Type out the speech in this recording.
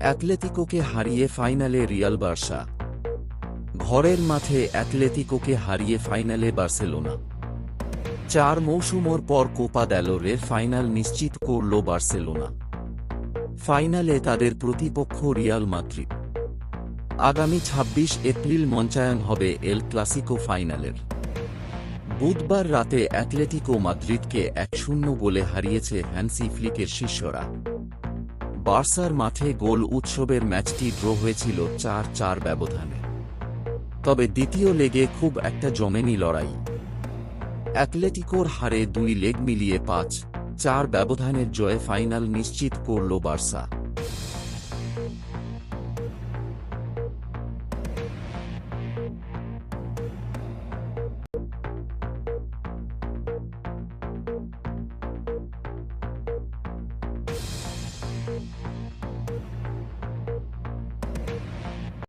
অ্যাটলেটিকোকে হারিয়ে ফাইনালে Real Barca. ঘরের মাঠে অ্যাটলেটিকোকে হারিয়ে ফাইনালে বার্সেলোনা। চার মৌসুমর পর কোপা দ্যালোরের ফাইনাল নিশ্চিত করল বার্সেলোনা। ফাইনালে তাদের প্রতিপক্ষ রিয়াল মাদ্রিদ। আগামী ২৬ এপ্রিল মঞ্চায়ন হবে এল ক্লাসিকো ফাইনালের। বুধবার রাতে অ্যাটলেটিকো মাদ্রিদকে এক শূন্য গোলে হারিয়েছে হ্যান্সি ফ্লিকের শিষ্যরা। বার্সার মাঠে গোল উৎসবের ম্যাচটি ড্র হয়েছিল চার চার ব্যবধানে। তবে দ্বিতীয় লেগে খুব একটা জমেনি লড়াই। অ্যাথলেটিকোর হারে দুই লেগ মিলিয়ে পাঁচ, চার ব্যবধানের জয়ে ফাইনাল নিশ্চিত করল বার্সা।